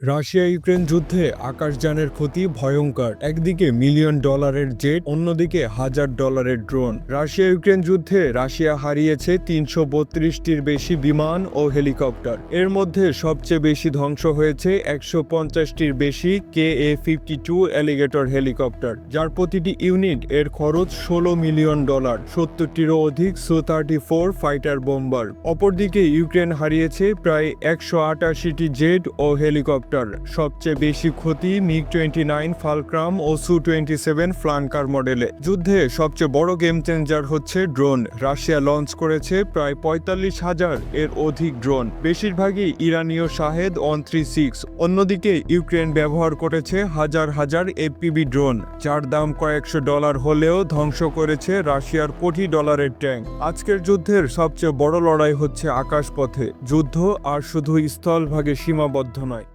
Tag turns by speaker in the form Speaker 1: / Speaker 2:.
Speaker 1: Russia Ukraine যুদ্ধে আকাশযানের ক্ষতি ভয়ঙ্কর। একদিকে মিলিয়ন ডলারের জেট, অন্যদিকে হাজার ডলারের ড্রোন। রাশিয়া ইউক্রেন যুদ্ধে রাশিয়া হারিয়েছে তিনশো বত্রিশটির বেশি বিমান ও হেলিকপ্টার। এর মধ্যে সবচেয়ে বেশি ধ্বংস হয়েছে একশো পঞ্চাশটির বেশি K A fifty two alligator helicopter, যার প্রতিটি ইউনিট এর খরচ ষোলো মিলিয়ন ডলার, সত্তরটিরও অধিক Su thirty four fighter bomber. অপরদিকে ইউক্রেন হারিয়েছে প্রায় একশো আটাশিটি জেট ও হেলিকপ্টার। সবচেয়ে বেশি ক্ষতি মিগ টোয়েন্টি নাইন, ফালক্রাম ও সু টোয়েন্টি সেভেন ফ্লানকার মডেলে যুদ্ধে সবচেয়ে বড় গেম চেঞ্জার হচ্ছে ড্রোন রাশিয়া লঞ্চ করেছে প্রায় পঁয়তাল্লিশ হাজার এর অধিক ড্রোন বেশিরভাগই ইরানীয় শাহেদ ওয়ান থ্রি সিক্স। অন্যদিকে ইউক্রেন ব্যবহার করেছে হাজার হাজার এপিবি ড্রোন যার দাম কয়েকশো ডলার হলেও ধ্বংস করেছে রাশিয়ার কোটি ডলারের ট্যাঙ্ক আজকের যুদ্ধের সবচেয়ে বড় লড়াই হচ্ছে আকাশপথে। যুদ্ধ আর শুধু স্থলভাগে সীমাবদ্ধ নয়।